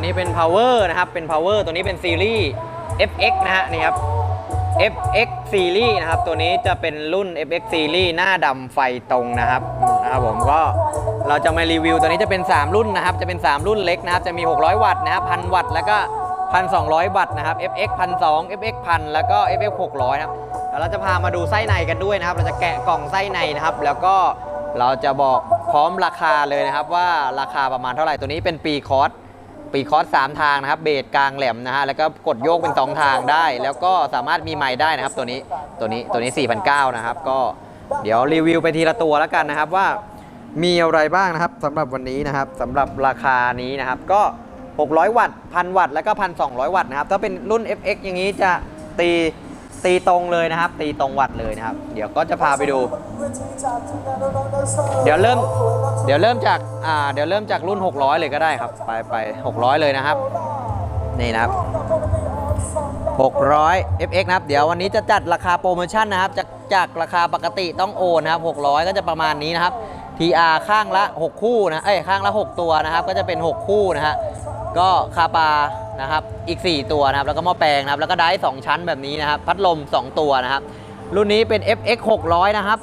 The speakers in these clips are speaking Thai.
อ่าวันนี้เป็น power นะครับ เป็น power ตัวนี้เป็นซีรีส์ fx นะฮะนี่ครับ fx series นะครับ ตัวนี้จะเป็นรุ่น fx series หน้าดำไฟตรงนะครับนะครับผมก็เราจะมารีวิวตัวนี้จะเป็น 3 รุ่นนะครับ จะเป็น 3 รุ่นเล็กนะครับ จะมี 600 วัตต์นะครับ1,000วัตต์แล้วก็ 1,200 วัตต์นะครับ fx 1,200 fx 1,000แล้วก็ fx 600นะครับแล้วเราจะพามาดูไส้ในกันด้วยนะครับ เราจะแกะกล่องไส้ในนะครับ แล้วก็เราจะบอกพร้อมราคาเลยนะครับว่าราคาประมาณเท่าไหร่ตัวนี้เป็นปีคอร์ส ปีคอร์สสามทางนะครับ เบสกลางแหลมนะฮะ แล้วก็กดโยกเป็น 2 ทางได้ แล้วก็สามารถมีไม้ได้นะครับ ตัวนี้ ตัวนี้ ตัวนี้4,009นะครับ ก็เดี๋ยวรีวิวไปทีละตัวแล้วกันนะครับว่ามีอะไรบ้างนะครับสำหรับวันนี้นะครับสำหรับราคานี้นะครับ ก็ 600 วัตต์ 1,000 วัตต์ แล้วก็ 1,200 วัตต์นะครับ ถ้าเป็นรุ่น FX อย่างนี้จะตี ตีตรงเลยนะครับ ตีตรงวัตต์เลยนะครับ เดี๋ยวก็จะพาไปดู เดี๋ยวเริ่ม เดี๋ยวเริ่มจาก อ่า เดี๋ยวเริ่มจากรุ่น 600 เลยก็ได้ครับ ไปไป600 เลยนะครับ นี่นะครับ 600 FX นะครับ เดี๋ยววันนี้จะจัดราคาโปรโมชั่นนะครับ จากจากราคาปกติต้องโอนนะครับ 600 ก็จะประมาณนี้นะครับ TR ข้างละ 6 คู่นะ เอ้ย ข้างละ 6 ตัวนะครับ ก็จะเป็น 6 คู่นะฮะ ก็คาปา นะครับอีก 4 ตัวนะครับแล้วก็หม้อแปลงนะครับแล้วก็ได้2ชั้นแบบนี้นะครับพัดลม 2 ตัวนะครับรุ่นนี้เป็น FX 600นะครับ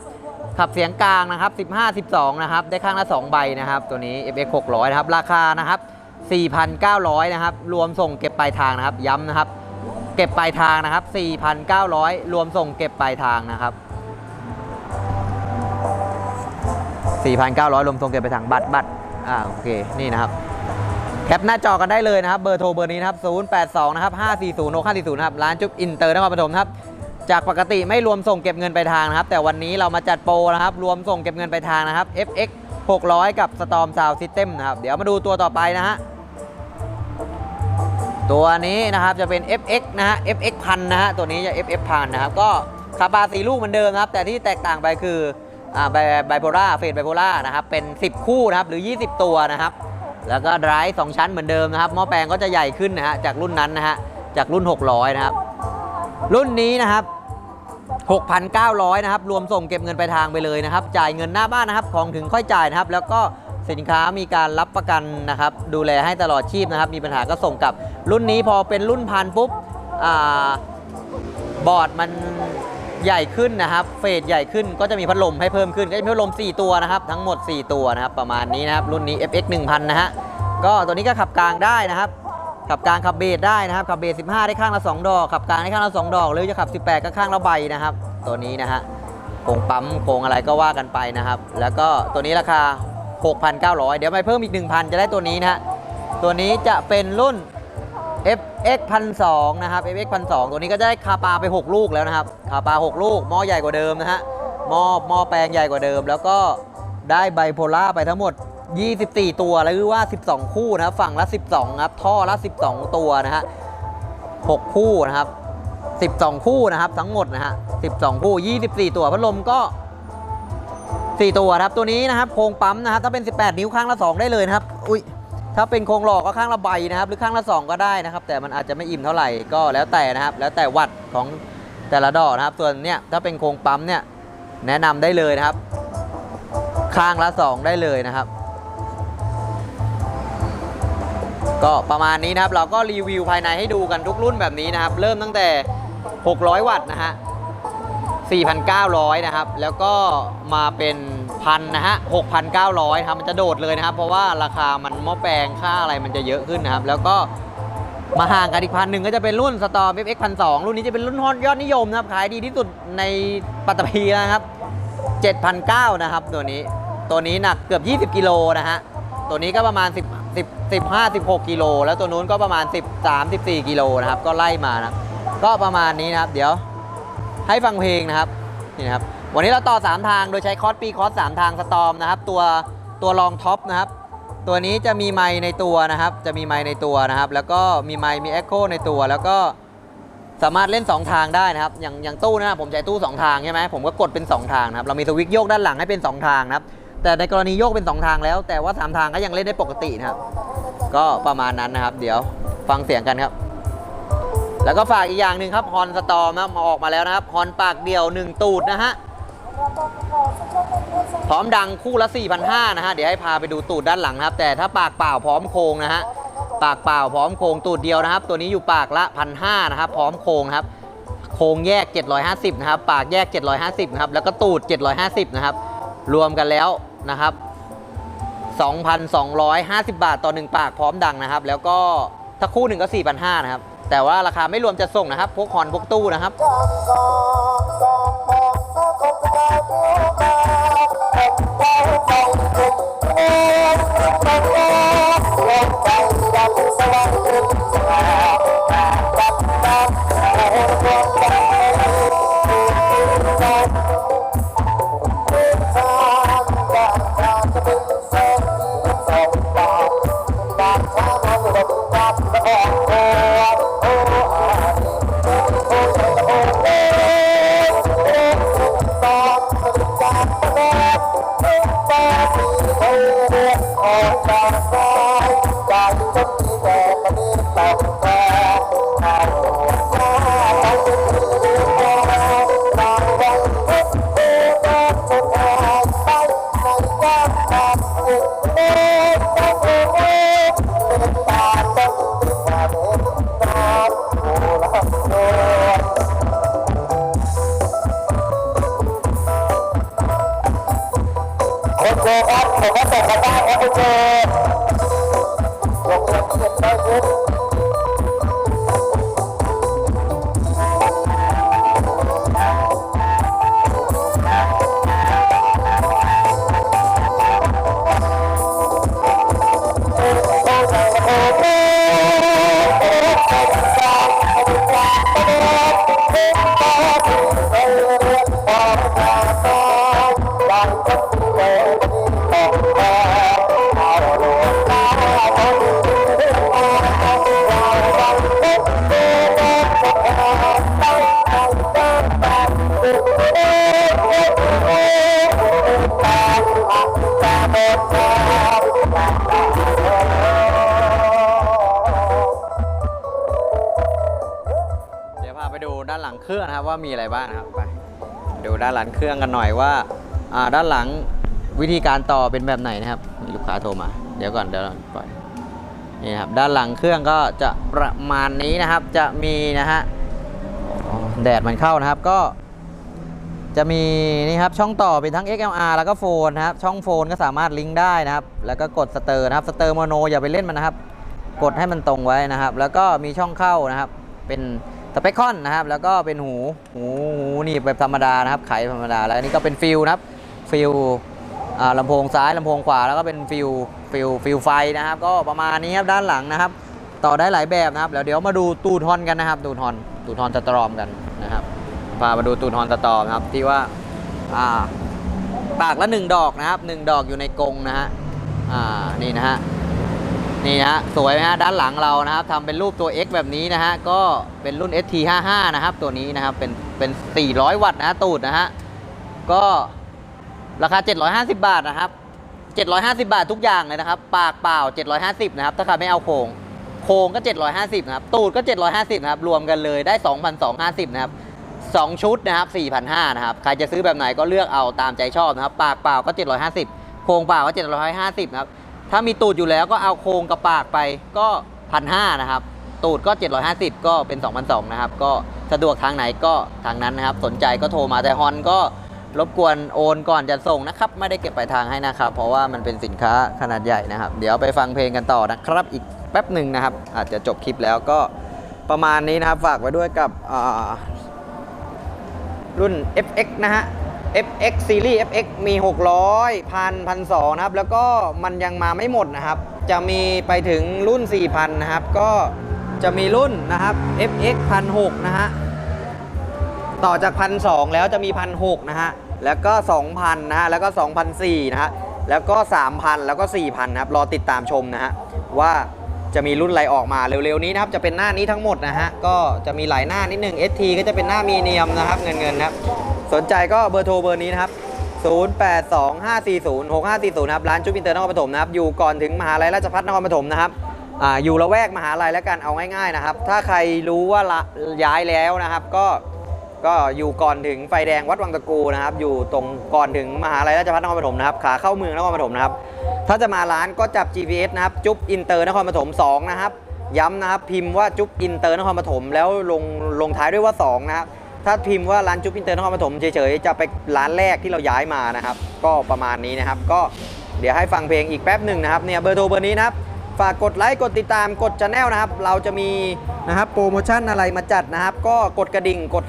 ขับเสียงกลางนะครับ15 12นะครับได้ข้างละ 2 ใบนะครับตัวนี้ FX 600นะครับราคานะครับ4,900นะครับรวมส่งเก็บปลายทางนะครับย้ำนะครับเก็บปลายทางนะครับ4,900 รวมส่งเก็บปลายทางนะครับ4,900 รวมส่งเก็บปลายทางบัตรบัตรอ่าโอเคนี่นะครับ แคปหน้าจอกันได้เลยนะครับ เบอร์โทรเบอร์นี้นะครับ082นะครับ540 6540นะครับ ร้านจุ๊บอินเตอร์นครปฐมนะครับ จากปกติไม่รวมส่งเก็บเงินไปทางนะครับ แต่วันนี้เรามาจัดโปรนะครับ รวมส่งเก็บเงินไปทางนะครับ FX 600 กับ Storm Sound System นะครับ เดี๋ยวมาดูตัวต่อไปนะฮะ ตัวนี้นะครับจะเป็น FX นะฮะ FX พันนะฮะ ตัวนี้จะ FX พันนะครับ ก็คาปาสีลูกเหมือนเดิมนะครับ แต่ที่แตกต่างไปคืออ่าไบไบโพล่าเฟสไบโพล่านะครับ เป็น 10 คู่นะครับ หรือ 20 ตัวนะครับ แล้วก็ไดรฟ์สองชั้นเหมือนเดิมนะครับหม้อแปลงก็จะใหญ่ขึ้นนะฮะจากรุ่นนั้นนะฮะจากรุ่น 600 นะครับ รุ่นนี้นะครับ 6,900 นะครับ รวมส่งเก็บเงินไปลายทางไปเลยนะครับ จ่ายเงินหน้าบ้านนะครับ ของถึงค่อยจ่ายนะครับ แล้วก็สินค้ามีการรับประกันนะครับ ดูแลให้ตลอดชีพนะครับ มีปัญหาก็ส่งกลับ รุ่นนี้พอเป็นรุ่นพันปุ๊บอบอร์ดมัน ใหญ่ขึ้นนะครับ เฟสใหญ่ขึ้นก็จะมีพัดลมให้เพิ่มขึ้นก็จะมีพัดลม 4 ตัวนะครับ ทั้งหมด 4 ตัวนะครับ ประมาณนี้นะครับ รุ่นนี้ FX 1000 นะฮะ ก็ตัวนี้ก็ขับกลางได้นะครับ ขับกลางขับเบสได้นะครับ ขับเบส15 ได้ข้างละ 2 ดอก ขับกลางได้ข้างละ 2 ดอก หรือจะขับ 18 ก็ข้างละใบนะครับ ตัวนี้นะฮะโครงปั๊มโครงอะไรก็ว่ากันไปนะครับ แล้วก็ตัวนี้ราคา 6,900 เดี๋ยวไปเพิ่มอีก 1,000 จะได้ตัวนี้นะฮะ ตัวนี้จะเป็นรุ่น F FX 1,200นะครับ FX 1,200ตัวนี้ก็ได้คาปาไป 6 ลูกแล้วนะครับ คาปา 6 ลูก หม้อใหญ่กว่าเดิมนะฮะ หม้อหม้อแปลงใหญ่กว่าเดิม แล้วก็ได้ไบโพล่าไปทั้งหมด 24 ตัว หรือว่า 12 คู่นะครับ ฝั่งละ 12 ครับ ท่อละ 12 ตัวนะฮะ 6 คู่นะครับ 12 คู่นะครับ ทั้งหมดนะฮะ 12 คู่ 24 ตัว พัดลมก็4ตัวครับ ตัวนี้นะครับ โครงปั๊มนะครับ ถ้าเป็น 18 นิ้วข้างละ 2 ได้เลยนะครับ อุ้ย ถ้าเป็นโครงหลอกก็ข้างละใบนะครับ หรือข้างละ 2 ก็ได้นะครับ แต่มันอาจจะไม่อิ่มเท่าไหร่ก็แล้วแต่นะครับ แล้วแต่วัตต์ของแต่ละดอกนะครับ ส่วนเนี้ยถ้าเป็นโครงปั๊มเนี่ยแนะนำได้เลยนะครับ ข้างละ 2 ได้เลยนะครับ ก็ประมาณนี้นะครับ เราก็รีวิวภายในให้ดูกันทุกรุ่นแบบนี้นะครับ เริ่มตั้งแต่ 600 วัตต์นะฮะ4,900 นะครับ แล้วก็มาเป็น พันนะฮะ6,900ครับมันจะโดดเลยนะครับ เพราะว่าราคามันหม้อแปลงค่าอะไรมันจะเยอะขึ้นนะครับ แล้วก็มาห่างกันอีกพันหนึ่งก็จะเป็นรุ่น Storm FX 1,200รุ่นนี้จะเป็นรุ่นฮอตยอดนิยมนะครับขายดีที่สุดในปัตตภีนะครับ7,900นะครับตัวนี้ตัวนี้หนักเกือบ 20 กิโลนะฮะตัวนี้ก็ประมาณ 10 10 15 16 กิโลแล้วตัวนู้นก็ประมาณ 13 14 กิโลนะครับ ก็ไล่มานะก็ประมาณนี้นะครับ เดี๋ยวให้ฟังเพลงนะครับนี่นะครับ วันนี้เราต่อ 3 ทางโดยใช้คอสปีคอร์ส3ทางสตอมนะครับ ตัวตัวรองท็อปนะครับ ตัวนี้จะมีไมค์ในตัวนะครับ จะมีไมค์ในตัวนะครับ แล้วก็มีไมค์มีเอ็กโคในตัว แล้วก็สามารถเล่น 2 ทางได้นะครับ อย่างอย่างตู้นะผมใช้ตู้ 2 ทางใช่ไหมผมก็กดเป็น 2 ทางนะครับ เรามีสวิตช์โยกด้านหลังให้เป็น 2 ทางนะครับ แต่ในกรณีโยกเป็น 2 ทางแล้ว แต่ว่า 3 ทางก็ยังเล่นได้ปกตินะครับ ก็ประมาณนั้นนะครับ เดี๋ยวฟังเสียงกันครับ แล้วก็ฝากอีกอย่างหนึ่งครับฮอนสตอมนะออกมาแล้วนะครับฮอนปากเดี่ยว 1 ตูดนะฮะ พร้อมดังคู่ละ 4,500นะฮะ เดี๋ยวให้พาไปดูตูดด้านหลังนะครับ แต่ถ้าปากเปล่าพร้อมโครงนะฮะ ปากเปล่าพร้อมโครงตูดเดียวนะครับ ตัวนี้อยู่ปากละ 1,500นะครับ พร้อมโครงครับ โครงแยก 750นะครับ ปากแยก 750นะครับ แล้วก็ตูด 750นะครับ รวมกันแล้วนะครับ 2,250 บาทต่อ 1 ปากพร้อมดังนะครับ แล้วก็ถ้าคู่หนึ่งก็4,500นะครับ แต่ว่าราคาไม่รวมจะส่งนะครับ พวกฮอนพวกตู้นะครับ คุณ ครับผมก็ส่งมาได้ครับคุณโจลงเรียนเขียนได้ครับานหลังเครื่องนะครับว่ามีอะไรบ้างนะครับไปดูด้านหลังเครื่องกันหน่อยว่าอ่าด้านหลังวิธีการต่อเป็นแบบไหนนะครับมีลูกค้าโทรมา เดี๋ยวก่อนเดี๋ยวก่อนนี่ครับด้านหลังเครื่องก็จะประมาณนี้นะครับ จะมีนะฮะแดดมันเข้านะครับก็ จะมีนี่ครับช่องต่อเป็นทั้ง XLR แล้วก็โฟนนะครับช่องโฟนก็สามารถลิงก์ได้นะครับ แล้วก็กดสเตอร์นะครับสเตอร์โมโนอย่าไปเล่นมันนะครับ กดให้มันตรงไว้นะครับ แล้วก็มีช่องเข้านะครับ เป็น เปคคอนนะครับ แล้วก็เป็นหูหูหูหนีบแบบธรรมดานะครับ ไขธรรมดา แล้วอันนี้ก็เป็นฟิลนะครับ ฟิลลำโพงซ้ายลำโพงขวา แล้วก็เป็นฟิลฟิลฟิลไฟนะครับ ก็ประมาณนี้ครับด้านหลังนะครับ ต่อได้หลายแบบนะครับ แล้วเดี๋ยวมาดูตูดฮอนกันนะครับตูดฮอนตูดฮอนสตรอมกันนะครับ พามาดูตูดฮอนสตรอมครับที่ว่าอ่าปากละหนึ่งดอกนะครับหนึ่งดอกอยู่ในกรงนะฮะอ่านี่นะฮะ นี่นะฮะสวยไหมฮะด้านหลังเรานะครับทำเป็นรูปตัว X แบบนี้นะฮะก็เป็นรุ่น ST55 นะครับ ตัวนี้นะครับเป็นเป็น 400 วัตต์นะฮะตูดนะฮะก็ราคา 750 บาทนะครับ 750 บาททุกอย่างเลยนะครับ ปากเปล่า 750 นะครับ ถ้าใครไม่เอาโครงโครงก็ 750 นะครับ ตูดก็ 750 นะครับ รวมกันเลยได้ 2,250 นะครับ 2 ชุดนะครับ4,500 นะครับ ใครจะซื้อแบบไหนก็เลือกเอาตามใจชอบนะครับ ปากเปล่าก็ 750 โครงเปล่าก็ 750 นะครับ ถ้ามีตูดอยู่แล้วก็เอาโครงกับปากไปก็พันห้านะครับ ตูดก็ 750 ก็เป็น 2,200นะครับ ก็สะดวกทางไหนก็ทางนั้นนะครับ สนใจก็โทรมาแต่ฮอนก็รบกวนโอนก่อนจะส่งนะครับ ไม่ได้เก็บปลายทางให้นะครับ เพราะว่ามันเป็นสินค้าขนาดใหญ่นะครับ เดี๋ยวไปฟังเพลงกันต่อนะครับ อีกแป๊บหนึ่งนะครับ อาจจะจบคลิปแล้วก็ประมาณนี้นะครับ ฝากไว้ด้วยกับรุ่น FX นะฮะ FX Series FX มี 600 พันพันสนะครับ แล้วก็มันยังมาไม่หมดนะครับ จะมีไปถึงรุ่น 4,000 นะครับ ก็จะมีรุ่นนะครับ FX 1,600นะฮะ ต่อจาก1,200แล้วจะมี1,600นะฮะ แล้วก็ 2,000 นะฮะ แล้วก็2,400นะฮะ แล้วก็ 3,000 แล้วก็ 4,000 นะครับ รอติดตามชมนะฮะ ว่าจะมีรุ่นอะไรออกมาเร็วๆนี้นะครับ จะเป็นหน้านี้ทั้งหมดนะฮะ ก็จะมีหลายหน้านิดหนึ่ง ST ก็จะเป็นหน้ามีเนียมนะครับ เงินเงินๆนะครับ สนใจก็เบอร์โทรเบอร์นี้นะครับ 0825406540นะครับร้านจุ๊บอินเตอร์นครปฐมนะครับอยู่ก่อนถึงมหาลัยราชภัฏนครปฐมนะครับอ่าอยู่ละแวกมหาลัยแล้วกันเอาง่ายๆนะครับ ถ้าใครรู้ว่าละย้ายแล้วนะครับ ก็ก็อยู่ก่อนถึงไฟแดงวัดวังตะกูนะครับ อยู่ตรงก่อนถึงมหาลัยราชภัฏนครปฐมนะครับขาเข้าเมืองนครปฐมนะครับ ถ้าจะมาร้านก็จับ GPS นะครับจุ๊บอินเตอร์นครปฐม2นะครับย้ำนะครับพิมพ์ว่าจุ๊บอินเตอร์นครปฐมแล้วลงลงท้ายด้วยว่า2นะครับ ถ้าพิมพ์ว่าร้านจุ๊บอินเตอร์นครปฐมเฉยๆจะไปร้านแรกที่เราย้ายมานะครับ ก็ประมาณนี้นะครับ ก็เดี๋ยวให้ฟังเพลงอีกแป๊บหนึ่งนะครับเนี่ยเบอร์โทรเบอร์นี้นะครับฝากกดไลค์กดติดตามกดชาแนลนะครับ เราจะมีนะครับโปรโมชั่นอะไรมาจัดนะครับ ก็กดกระดิ่งกด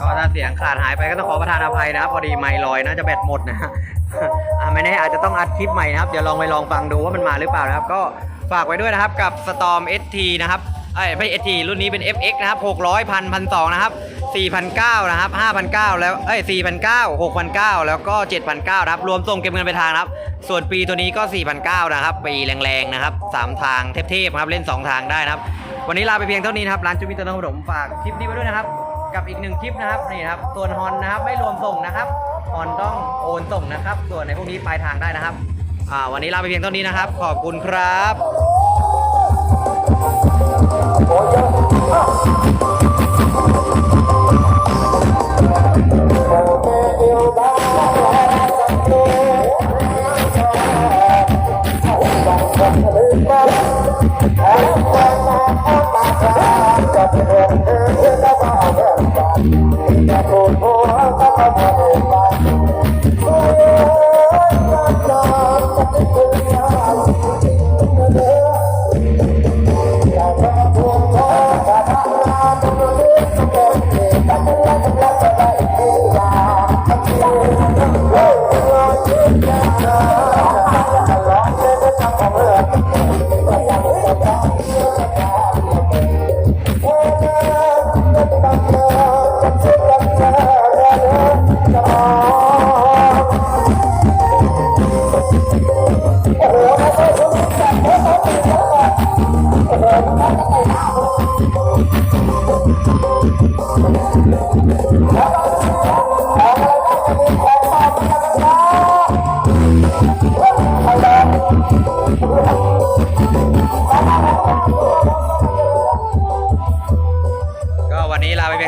ก็ถ้าเสียงขาดหายไปก็ต้องขอประทานอภัยนะครับ พอดีไมค์ลอยน่าจะแบตหมดนะอะไม่แน่อาจจะต้องอัดคลิปใหม่นะครับ เดี๋ยวลองไปลองฟังดูว่ามันมาหรือเปล่านะครับ ก็ฝากไว้ด้วยนะครับกับ Storm ST นะครับเอ้ไม่ ST รุ่นนี้เป็น FX นะครับ600พันพันสองนะครับ 4,900นะครับ5,900แล้วเอ้ย4,900 6,900แล้วก็7,900นะครับรวมส่งเก็บเงินไปทางนะครับ ส่วนปีตัวนี้ก็4,900นะครับปีแรงๆนะครับสามทางเทพๆครับเล่นสองทางได้นะครับ วันนี้ลาไปเพียงเท่านี้นะครับร้านจูมิเตอร์นครปฐมฝากคลิปนี้ไว้ด้วยนะครับ กับอีกหนึ่งคลิปนะครับนี่นะครับส่วนฮอนนะครับไม่รวมส่งนะครับฮอนต้องโอนส่งนะครับ ส่วนในพวกนี้ปลายทางได้นะครับอ่าวันนี้ลาไปเพียงเท่านี้นะครับ ขอบคุณครับ ก็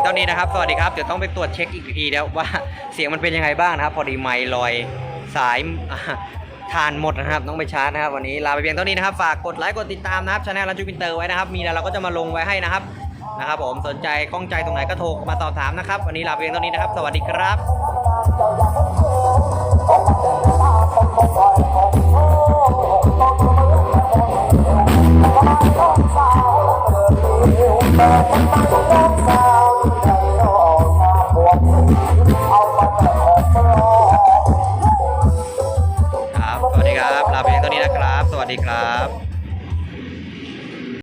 ท่านี้นะครับ สวัสดีครับ เดี๋ยวต้องไปตรวจเช็คอีกทีแล้วว่าเสียงมันเป็นยังไงบ้างนะครับ พอดีไมค์ลอยสายทานหมดนะครับต้องไปชาร์จนะครับวันนี้ลาไปเพียงเท่านี้นะครับ ฝากกดไลค์กดติดตามนะครับช anel รันจูปินเตอร์ไว้นะครับ มีอะไรเราก็จะมาลงไว้ให้นะครับนะครับผมสนใจข้องใจตรงไหนก็โทรมาสอบถามนะครับ วันนี้ลาไปเพียงเท่านี้นะครับ สวัสดีครับ ดีครับ